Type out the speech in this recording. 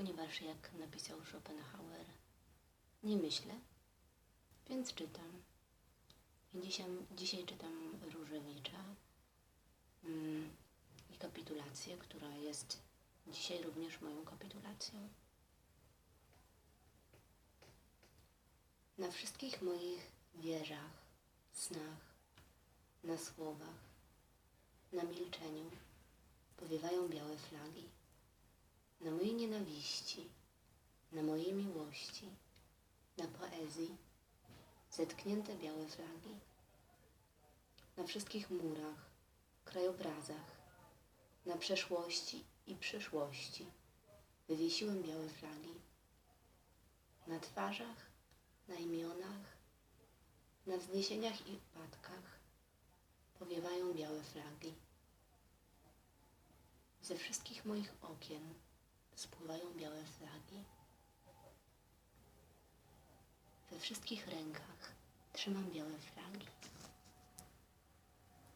myślisz, jak napisał Schopenhauer. Nie myślę, więc czytam. Dzisiaj, dzisiaj czytam Różewicza mm, i kapitulację, która jest dzisiaj również moją kapitulacją. Na wszystkich moich wieżach, snach, na słowach, na milczeniu powiewają białe flagi. Na mojej nienawiści, na mojej miłości, na poezji zetknięte białe flagi. Na wszystkich murach, krajobrazach, na przeszłości i przyszłości wywiesiłem białe flagi. Na twarzach, na imionach, na wzniesieniach i upadkach powiewają białe flagi. Ze wszystkich moich okien spływają białe flagi. We wszystkich rękach trzymam białe flagi.